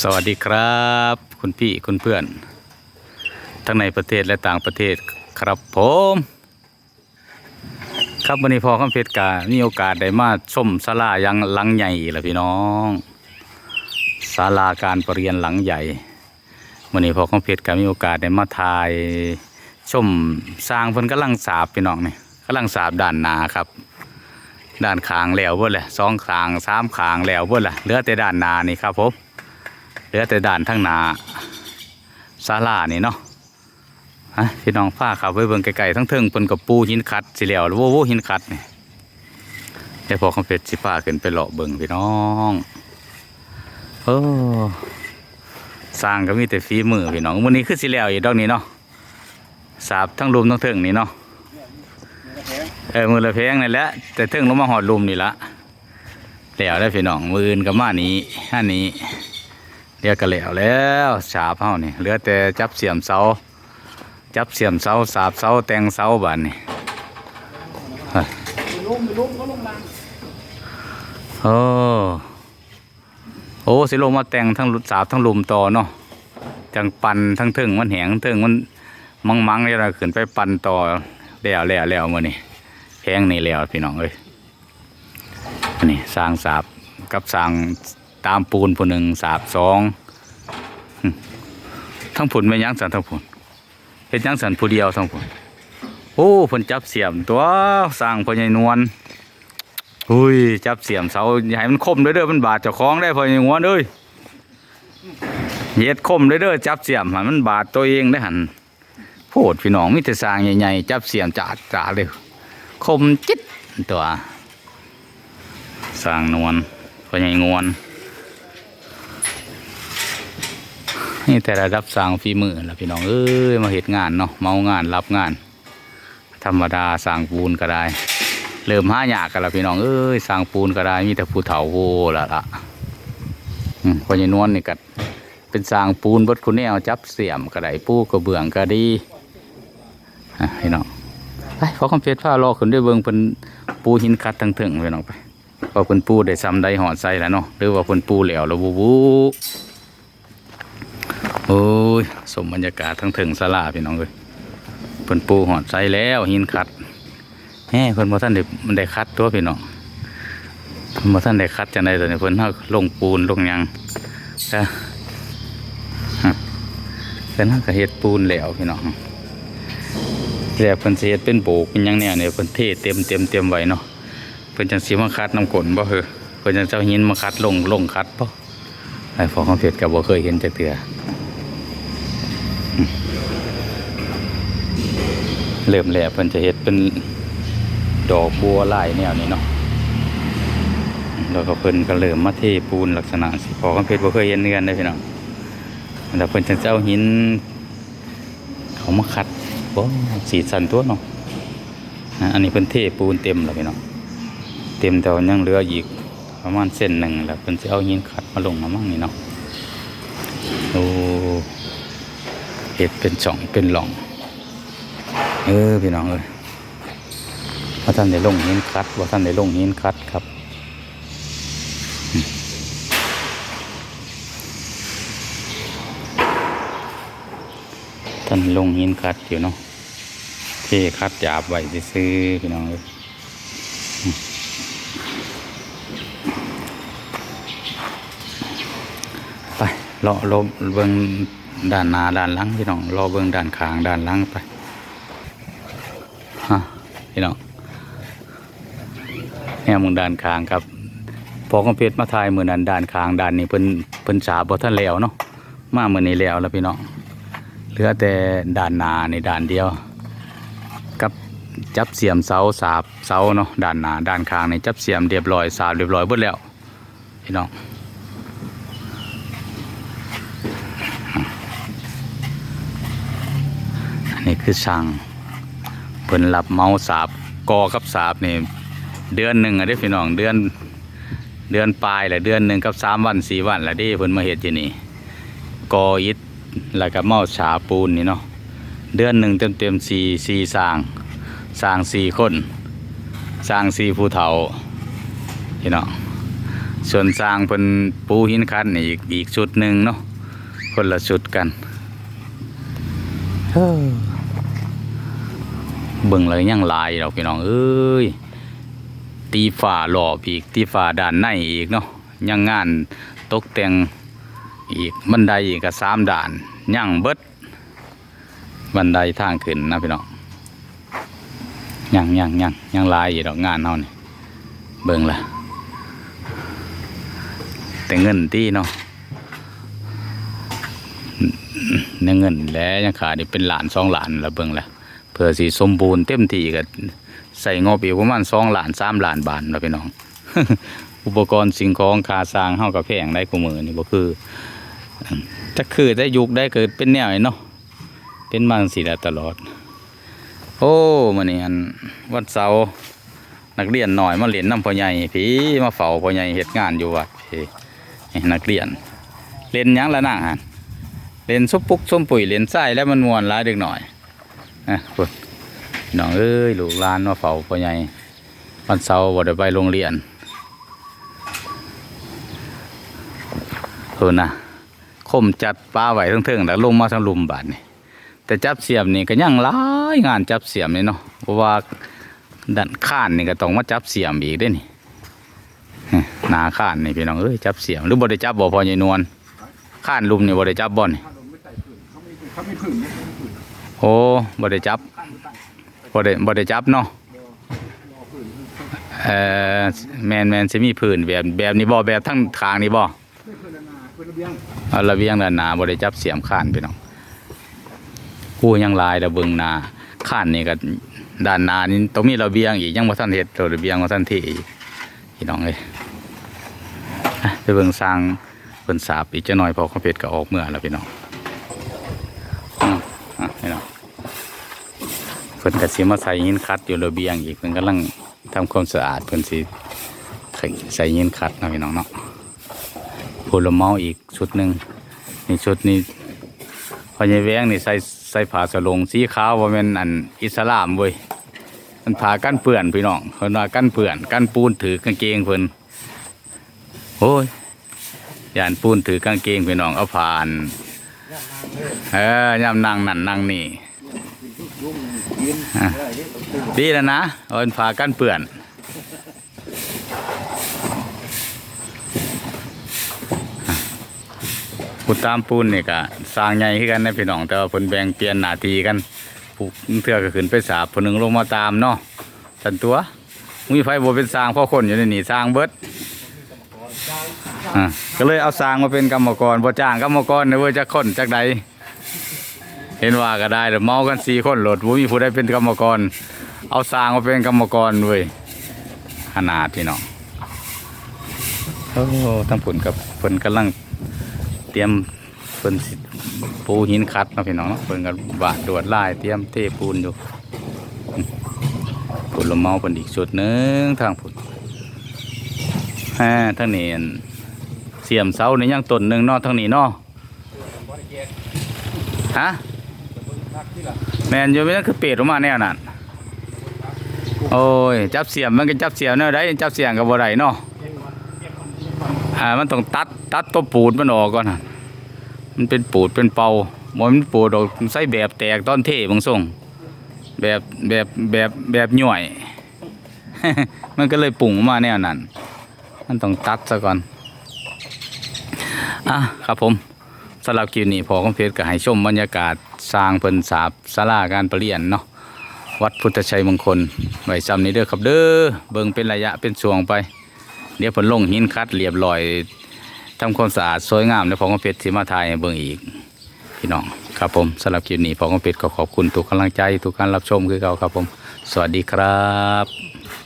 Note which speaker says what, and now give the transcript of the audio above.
Speaker 1: สวัสดีครับ คุณพี่คุณเพื่อน ทั้งในประเทศและต่างประเทศครับผม ครับวันนี้พอคำเพชรกามีโอกาสได้มาชมศาลายังหลังใหญ่ละพี่น้องศาลาการประเรียนหลังใหญ่วันนี้พอคำเพชรกามีโอกาสได้มาถ่ายชมสร้างเพิ่นกำลังสาบพี่น้องนี่กำลังสาบด้านนาครับด้านขางแล้วเบิดเลยสองขางสามขางแล้วเบิดเลยเหลือแต่ด้านนานี่ครับผม เหลือแต่ด่านทั้งหนาศาลานี่เนาะฮะพี่น้องผ้าขับไว้เบิ่งไกลๆทั้งเทิงเพิ่นกับปูหินขัดสิแล้วโว้โวหินขัดนี่เดี๋ยวพอคำเป็ดสิผ้าขึ้นไปเลาะเบิ่งพี่น้องโอ้สร้างก็มีแต่ฝีมือพี่น้องวันนี้คือสิแล้วอีกดอกนี้เนาะสาบทั้งลุมทั้งเทิงนี่เนาะเออมือละเพงนี่แหละแต่เทิงลงมาหอดลุมนี่ละแล้วได้พี่น้องมืออื่นกับมานี้อันนี้ เรียกกันแล้วแล้วฉาบเฮานี่เหลือแต่จับเสียมเสา จับเสียมเสาสาบเสาแตงเสาบานนี่โอ้โอ้สิลงมาแต่งทั้งสาบทั้งลุมต่อเนาะจังปันทั้งเทิงมันแหงทั้งเทิงมันมังมังเนี่ยเราขึ้นไปปันต่อแล้วแล้วแล้วมื้อนี้แพงนี่แล้วพี่น้องเอ้ยอันนี้สร้างสาบกับสร้าง ตามปูนผู้หนึ่งสาบสองทั้งผุนไม่ยั้งสันทั้งผุนเห็นยั้งสันผู้เดียวทั้งผุนโอ้ผนจับเสียมตัวสร้างพอใหญ่นวลอุ้ยจับเสียมเสาให้มันคมเด้อเด้อมันบาดเจ้าของได้พอใหญนวลเอ้ยเหย็ดคมเด้อเด้อจับเสียมให้มันบาดตัวเองได้หันโพดพี่น้องมิตรสร้างใหญ่ๆจับเสียมจัดจ่าเลยคมจิ๊ดตัวสร้างนวลพอใหญ่นวล นี่ แต่ระดับสร้างฝีมือละพี่น้องเอ้ยมาเหตุงานเนาะเมางานรับงาน ธรรมดาสร้างปูนก็ได้ เริ่มห้ายากกันละพี่น้องเอ้ยสร้างปูนก็ได้มีแต่ผู้เฒ่าโวละละอพอใหญนวลนี่ก็เป็นสร้างปูนบดคุณแนวจับเสียมก็ได้ปูกระเบื้องก็ดีพี่น้องไปขอคำเพชรผ้ารอขึ้นด้วยเบิงเป็นปูหินคัดทั้งถึงพี่น้องไปพอเป็นปูได้ซ้ำได้หอดใส่แล้วเนาะหรือว่าเป็นปูเหลวแล้วบูบู โอ้ย สมบรรยากาศทั้งถึงสลาพี่น้องเลยเพิ่นปูหอดใส่แล้วหินขัดแฮ่เพิ่นบ่ท่านได้มันได้คัดตัวพี่น้องบ่ท่านได้คัดจังได๋ตอนนี้เพิ่นเฮาลงปูนลงหยังก็ฮะเพิ่นเฮาก็เฮ็ดปูนแล้วพี่น้องแล้วเพิ่นสิเฮ็ดเป็นโบกเป็นหยังแนวเนี่ยเพิ่นเทเต็มเต็มเต็มไว้เนาะเพิ่นจังสิมาคัดน้ำกลนบ่เหอเพิ่นจังเจ้าหินมาคัดลงลงคัดบ่ไอ้ฟองของเพชรก็บ่เคยเห็นจักเทื่อ เริ่มแล้วเพิ่นจะเฮ็ดเป็นดอกบัวลายแนวนี้เนาะแล้วก็เพิ่นก็เริ่มมาเทปูนลักษณะสิพอคำเพชรบ่เคยเห็นเนือนได้พี่น้องแล้วเพิ่นจะเอาหิน เขามาขัดบ่สีสันตัวเนาะอันนี้เพิ่นเทปูนเต็มแล้วพี่น้องเต็มแต่ว่ายังเหลืออีกประมาณเส้นหนึ่งแล้วเพิ่นจะเอาหินขัดมาลงมามั่งนี่เนาะโอ้เฮ็ดเป็นช่องเป็นหล่อง เออพี่น้องเอ้ยว่าท่านได้ลงหินคัดว่าท่านได้ลงหินคัดครับท่านลงหินคัดอยู่เนาะเทคัดหยาบไว้ซื้อพี่น้องเอยไปรอรอเบิ่งด้านหน้าด้านหลังพี่น้องรอเบิ่งด้านข้างด้านหลังไป พี่น้องแง่มึงด่านคางครับพอคอมเพชรมาทายมือนั้นด่านคางด่านนี้เพิ่นเพิ่นสาบ่ท่านแล้วเนาะมามือนี้แล้วแล้วพี่น้องเหลือแต่ด่านหนาในด่านเดียว กับจับเสียมเสาสาบเสาเนาะด่านหนาด่านคางในจับเสียมเรียบร้อยสาบเรียบร้อยเบิดแล้วพี่น้องอันนี้คือช่าง พิ่นรับเมาสาบกอกับสาบนี่เดือนหนึ่งอะเด้พี่น้องเดือนเดือนปลายแหละเดือนหนึ่งกับสามวันสี่วันแหละเด้เพิ่นมาเฮ็ดอยู่นี่กออิฐแล้วก็เมาฉาปูนนี่เนาะเดือนหนึ่งเต็มเต็มสี่สี่สางสางสี่คนสางสี่ผู้เฒ่าพี่น้องส่วนสางเพิ่นปูหินคัดนี่อีกอีกชุดหนึ่งเนาะคนละชุดกันเฮ้อ เบิ่งเลยยังหลายดอกพี่น้องเอ้ยตีฝ่าหล่ออีกตีฝ่าด้านในอีกเนาะยังงานตกแต่งอีกบันไดอีกก็สามด่านยังเบิดบันไดทางขึ้นนะพี่น้องยังยังยังยังลายอยู่ดอกงานเฮานี่เบิ่งละแต่เงินที่เนาะในเงินแล้วยังขาดนี่เป็นหลานสองหลานละเบิ่งละ เพื่อสีสมบูรณ์เต็มที่ก็ใส่งบอีกประมาณสองหลานสามหลานบาทนะพี่น้อง อุปกรณ์สิ่งของคาสางเฮากับแพงได้กูมือนี่บ่คือจะคือได้ยุคได้เกิดเป็นแนวเนาะเป็นมังสีได้ตลอด โอ้มื้อนี้อันวันเสาร์นักเรียนหน่อยมาเล่นน้ำพ่อใหญ่พี่มาเฝ้าพ่อใหญ่เฮ็ดงานอยู่วัดพี่นักเรียนเล่นยังละนั่งฮะเล่นซุปปุกส้มปุ๋ยเล่นไส้แล้วมันมวนหลายเด็กหน่อย น้องเอ้ยลูกหลานมาเฝ้าพ่อใหญ่วันเสาร์บ่ได้ไปโรงเรียนเพิ่นนะคมจัดปลาไหว้เทิงๆแล้วลงมาทางลุมบาดนี่แต่จับเสียมนี่ก็ยังหลายงานจับเสียมนี่เนาะเพราะว่าดันข้านนี่ก็ต้องมาจับเสียมอีกเด้นี่นาข้านนี่พี่น้องเอ้ยจับเสียมหรือบ่ได้จับบ่พอใหญ่นวลข้านลุมนี่บ่ได้จับบ่นี่
Speaker 2: เขาไม่พึ่งเนี่
Speaker 1: โอ้บ่ได้จับบ่ได้บ่ได้จับเนาะเอ่อแมนแมนสิมีพื้นแบบแบบนี้บ่แบบทั้งทางนี่บ่
Speaker 2: ไม่พึ่งนาพึ่งระเอา
Speaker 1: ระเบียงด้านหน้าบ่ได้จับเสียมข้านพี่น้องกู้ยังลายแล้วเบิงหน้าข้านนี่ก็ด้านหน้านี่ต้องมีระเบียงอีกยังบ่ทันเฮ็ดระเบียงบ่ทันทอีกพี่น้องเอ้ยอะไปเบิ่งสร้างเพิ่นสาบอีกจักหน่อยพอเขาเพชรก็ออกเมื่อแล้วพี่น้องอะอะนี่เนาะเพิ่นก็สิมาใส่หินคัดอยู่ระเบียงอีกเพิ่นกำลังทำความสะอาดเพิ่นสิใส่หินคัดนะพี่น้องเนาะผลไม้อีกชุดหนึ่งนี่ชุดนี้พอใหญ่แวงนี่ใส่ใส่ผ้าสลงสีขาวว่าแม่นอันอิสลามเว้ยมันผ้ากันเปื้อนพี่น้องเพิ่นว่ากันเปื้อนกันปูนถือกางเกงเพิ่นโอ้ยยานปูนถือกางเกงพี่น้องเอาผ่านเออย่ำนั่งนั่นนั่งนี่ ดีแล้วนะเอาเป็นผ้ากันเปื่อนอะผู้ตามปูนนี่ก็สร้างใหญ่ขึ้นกันนะพี่น้องแต่ว่าเพิ่นแบ่งเปลี่ยนหน้าทีกันผู้เทือกขึ้นไปสาบผู้หนึงลงมาตามเนาะสันตัวมีไฟบ่เป็นสร้างเพ่อคนอยู่ในนี่สร้างเบิดอะก็เลยเอาสร้างมาเป็นกรรมกรบ่จ้างกรรมกรเนเว้ยจักคนจักใด เห็นว่าก็ได้เดี๋ยวเมากันสี่คนโหลดบ่มีผู้ใดเป็นกรรมกร เอาสร้างมาเป็นกรรมกรเว้ยขนาดพี่น้องโอ้ทั้งผลกับเพิ่นกำลังเตรียมเพิ่นสิปูหินคัดนะพี่น้องเนาะเพิ่นก็บาดดวดลายเตรียมเทปูนอยู่ผลละเมาเพิ่นอีกชุดหนึ่งทางผลฮ่าทางนี้อันเสียมเสาในี่ยังต้นหนึ่งนาะทางนี้นาะฮะ แมนอยู่ไม่นั่นคือเป็ดออกมาแนวนั้นโอ้ยจับเสียมมันก็จับเสียมแนวได้จับเสียมกับบ่ได้เนาะอ่ามันต้องตัดตัดตัวปูดมันออกก่อนมันเป็นปูดเป็นเป่ามันปูดออกใส่แบบแตกตอนเทบางส่งแบบแบบแบบแบบหน่วย มันก็เลยปุ่งออกมาแนวนั้น มันต้องตัดซะก่อนอะครับผม สำหรับคลิปนี้พอคอมเพชรก็ให้ชมบรรยากาศสร้างเพิ่นสาบศาลาการประเรียนเนาะวัดพุทธชัยมงคลไว้ซ้ำนี้เด้อครับเด้อเบิ่งเป็นระยะเป็นช่วงไป เดี๋ยวเพิ่นลงหินคัดเรียบร้อยทำความสะอาดสวยงามแล้วพอคอมเพชรสิมาถ่ายเบิ่งอีกพี่น้องครับผมสำหรับคลิปนี้พอคอมเพชรก็ขอบคุณทุกกำลังใจทุกการรับชมคือเก่าครับผม สวัสดีครับ